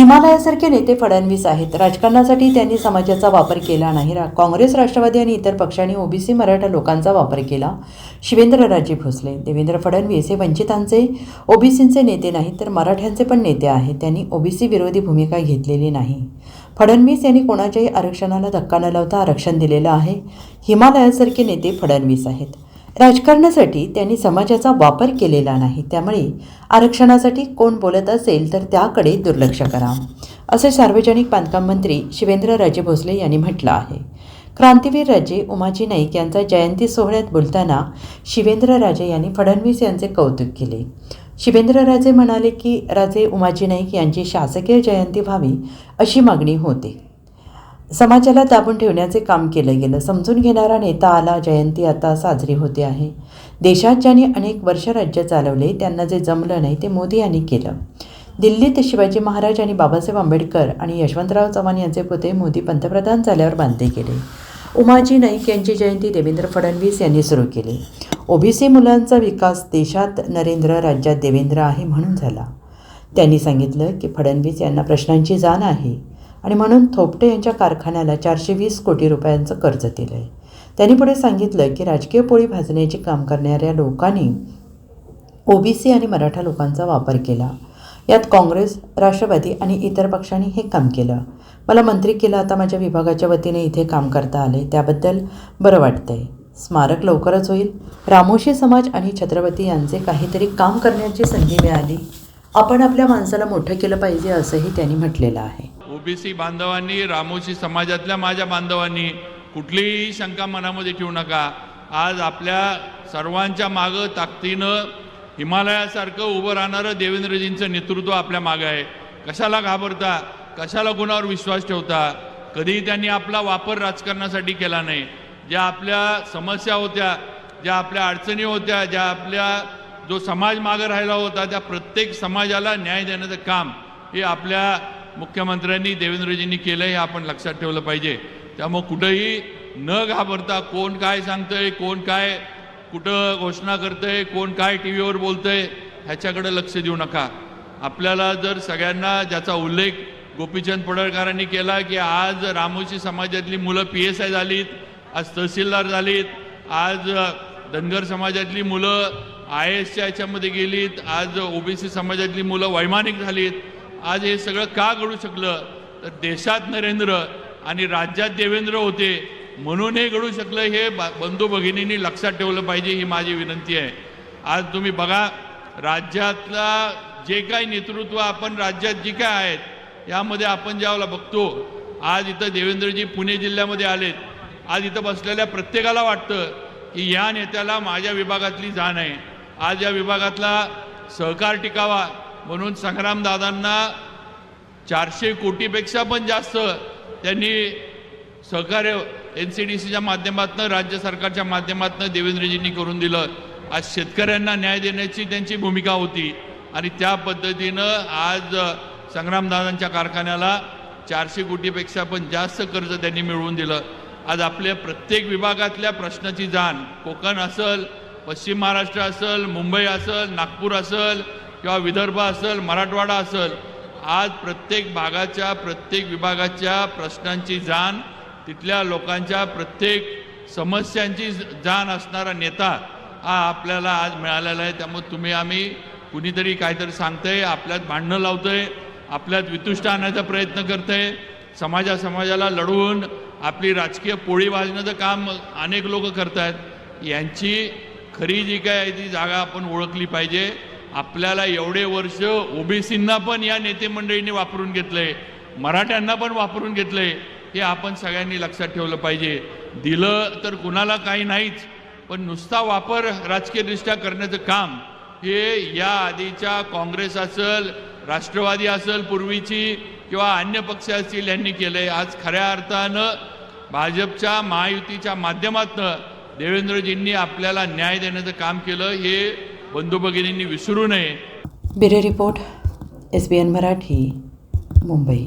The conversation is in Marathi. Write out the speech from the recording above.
हिमालयासारखे नेते फडणवीस आहेत. राजकारणासाठी त्यांनी समाजाचा वापर केला नाही. रा काँग्रेस राष्ट्रवादी आणि इतर पक्षांनी ओबीसी मराठा लोकांचा वापर केला. शिवेंद्रराजे भोसले देवेंद्र फडणवीस हे वंचितांचे ओबीसींचे नेते नाहीत तर मराठ्यांचे पण नेते आहेत. त्यांनी ओबीसी विरोधी भूमिका घेतलेली नाही. फडणवीस यांनी कोणाच्याही आरक्षणाला धक्का न लावता आरक्षण दिलेलं आहे. हिमालयासारखे नेते फडणवीस आहेत. राजकारणासाठी त्यांनी समाजाचा वापर केलेला नाही. त्यामुळे आरक्षणासाठी कोण बोलत असेल तर त्याकडे दुर्लक्ष करा. असे सार्वजनिक बांधकाम मंत्री शिवेंद्रराजे भोसले यांनी म्हटलं आहे. क्रांतीवीर राजे उमाजी नाईक यांचा जयंती सोहळ्यात बोलताना शिवेंद्रराजे यांनी फडणवीस यांचे कौतुक केले. शिवेंद्रराजे म्हणाले की राजे उमाजी नाईक यांची शासकीय जयंती व्हावी अशी मागणी होते. समाजाला दाबून ठेवण्याचे काम केलं गेलं. समजून घेणारा नेता आला जयंती आता साजरी होते आहे. देशात ज्यांनी अनेक वर्ष राज्य चालवले त्यांना जे जमलं नाही ते मोदी यांनी केलं. दिल्लीत शिवाजी महाराज आणि बाबासाहेब आंबेडकर आणि यशवंतराव चव्हाण यांचे पुते मोदी पंतप्रधान झाल्यावर बांधले गेले. उमाजी नाईक यांची जयंती देवेंद्र फडणवीस यांनी सुरू केली. ओबीसी मुलांचा विकास देशात नरेंद्र राज्यात देवेंद्र आहे म्हणून झाला. त्यांनी सांगितलं की फडणवीस यांना प्रश्नांची जाण आहे. आणि म्हणून थोपटे यांच्या कारखान्याला चारशे वीस कोटी रुपयांचं कर्ज दिलं आहे त्यांनी पुढे सांगितलं की राजकीय पोळी भाजण्याचे काम करणाऱ्या लोकांनी ओबीसी आणि मराठा लोकांचा वापर केला. यात काँग्रेस राष्ट्रवादी आणि इतर पक्षांनी हे काम केलं. मला मंत्री केलं आता माझ्या विभागाच्या वतीने इथे काम करता आले त्याबद्दल बरं वाटतंय. स्मारक लवकरच होईल. रामोशी समाज आणि छत्रपती यांचे काहीतरी काम करण्याची संधी मिळाली. आपण आपल्या माणसाला मोठं केलं पाहिजे असंही त्यांनी म्हटलेलं आहे. ओबीसी बांधवांनी रामोशी समाजातल्या माझ्या बांधवांनी कुठलीही शंका मनामध्ये ठेवू नका. आज आपल्या सर्वांच्या मागं ताकदीनं हिमालयासारखं उभं राहणारं देवेंद्रजींचं नेतृत्व आपल्या मागं आहे. कशाला घाबरता? कशाला कुणावर विश्वास ठेवता? कधीही त्यांनी आपला वापर राजकारणासाठी केला नाही. ज्या आपल्या समस्या होत्या ज्या आपल्या अडचणी होत्या ज्या आपल्या जो समाज मागं राहिला होता त्या प्रत्येक समाजाला न्याय देण्याचं काम हे आपल्या मुख्यमंत्र्यांनी देवेंद्रजींनी केलं हे आपण लक्षात ठेवलं पाहिजे. त्यामुळं कुठंही न घाबरता कोण काय सांगतंय कोण काय कुठं घोषणा करतंय कोण काय टी व्हीवर बोलतंय ह्याच्याकडे लक्ष देऊ नका. आपल्याला जर सगळ्यांना ज्याचा उल्लेख गोपीचंद पडळकरांनी केला की आज रामोशी समाजातली मुलं पी एस आय झालीत आज तहसीलदार झालीत आज धनगर समाजातली मुलं आय एसच्या याच्यामध्ये गेलीत आज ओबीसी समाजातली मुलं वैमानिक झालीत आज हे सगळं का घडू शकलं? तर देशात नरेंद्र आणि राज्यात देवेंद्र होते म्हणून हे घडू शकलं हे बंधू भगिनींनी लक्षात ठेवलं पाहिजे ही माझी विनंती आहे. आज तुम्ही बघा राज्यातला जे काही नेतृत्व आपण राज्यात जी काय आहेत यामध्ये आपण ज्यावेळेला बघतो आज इथं देवेंद्रजी पुणे जिल्ह्यामध्ये आलेत. आज इथं बसलेल्या प्रत्येकाला वाटतं की या नेत्याला माझ्या विभागातली जाण आहे. आज या विभागातला सहकार टिकावा म्हणून संग्रामदादांना चारशे कोटीपेक्षा पण जास्त त्यांनी सहकार्य एन सी डी सीच्या माध्यमातून राज्य सरकारच्या माध्यमातून देवेंद्रजींनी करून दिलं. आज शेतकऱ्यांना न्याय देण्याची त्यांची भूमिका होती. आणि त्या पद्धतीनं आज संग्रामदादांच्या कारखान्याला चारशे कोटीपेक्षा पण जास्त कर्ज त्यांनी मिळवून दिलं. आज आपल्या प्रत्येक विभागातल्या प्रश्नाची जाण कोकण असेल पश्चिम महाराष्ट्र असेल मुंबई असेल नागपूर असेल किंवा विदर्भ असेल मराठवाडा असेल आज प्रत्येक भागाच्या प्रत्येक विभागाच्या प्रश्नांची जाण तिथल्या लोकांच्या प्रत्येक समस्यांची जाण असणारा नेता हा आपल्याला आज मिळालेला आहे. त्यामुळे तुम्ही आम्ही कुणीतरी काहीतरी सांगतंय आपल्यात भांडणं लावतंय आपल्यात वितुष्ट आणण्याचा प्रयत्न करतंय. समाजा समाजाला लढवून आपली राजकीय पोळी भाजण्याचं काम अनेक लोक करत आहेत यांची खरी जी काय आहे ती जागा आपण ओळखली पाहिजे. आपल्याला एवढे वर्ष ओबीसींना पण या नेते मंडळीने वापरून घेतलंय मराठ्यांना पण वापरून घेतलंय हे आपण सगळ्यांनी लक्षात ठेवलं पाहिजे. दिलं तर कुणाला काही नाहीच पण नुसता वापर राजकीयदृष्ट्या करण्याचं काम हे या आधीच्या काँग्रेस असेल राष्ट्रवादी असेल पूर्वीची किंवा अन्य पक्ष असतील यांनी केलंय. आज खऱ्या अर्थानं भाजपच्या महायुतीच्या माध्यमातनं देवेंद्रजींनी आपल्याला न्याय देण्याचं काम केलं हे बंधू भगिनींनी विसरू नये. Bureau report S B N Marathi Mumbai.